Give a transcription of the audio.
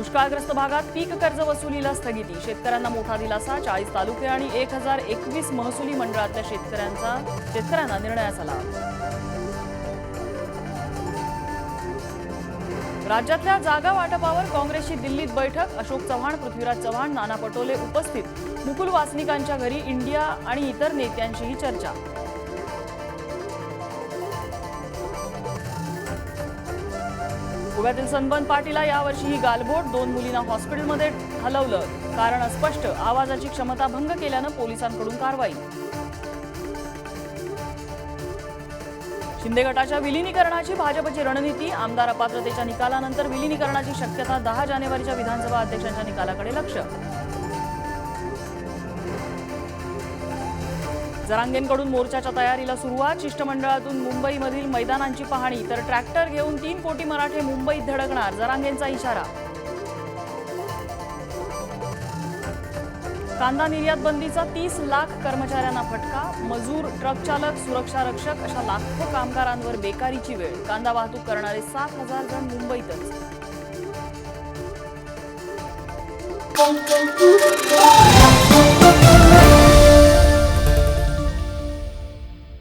दुष्काळग्रस्त भागात पीक कर्ज वसुलीला स्थगिती. शेतकऱ्यांना मोठा दिलासा चाळीस तालुके आणि एक हजार एकवीस महसुली मंडळातल्या शेतकऱ्यांचा शेतकऱ्यांना निर्णयाचा लाभ राज्यातल्या जागा वाटपावर काँग्रेसची दिल्लीत बैठक. अशोक चव्हाण पृथ्वीराज चव्हाण नाना पटोले उपस्थित. मुकुल वासनिकांच्या घरी इंडिया आणि इतर नेत्यांशीही चर्चा. गोव्यातील सनबन पाटीला यावर्षीही गालबोट दोन मुलींना हॉस्पिटलमध्ये हलवलं. कारण अस्पष्ट. आवाजाची क्षमता भंग केल्यानं पोलिसांकडून कारवाई. शिंदे गटाच्या विलिनीकरणाची भाजपची रणनीती आमदार अपात्रतेच्या निकालानंतर विलिनीकरणाची शक्यता दहा जानेवारीच्या विधानसभा अध्यक्षांच्या निकालाकडे लक्ष. जरांगेंकडून मोर्चाच्या तयारीला सुरुवात. शिष्टमंडळातून मुंबईमधील मैदानांची पाहणी. तर ट्रॅक्टर घेऊन तीन कोटी मराठे मुंबईत धडकणार जरांगेंचा इशारा. कांदा निर्यात बंदीचा तीस लाख कर्मचाऱ्यांना फटका. मजूर ट्रक चालक सुरक्षा रक्षक अशा लाखो कामगारांवर बेकारीची वेळ. कांदा वाहतूक करणारे सात हजार जण मुंबईतच.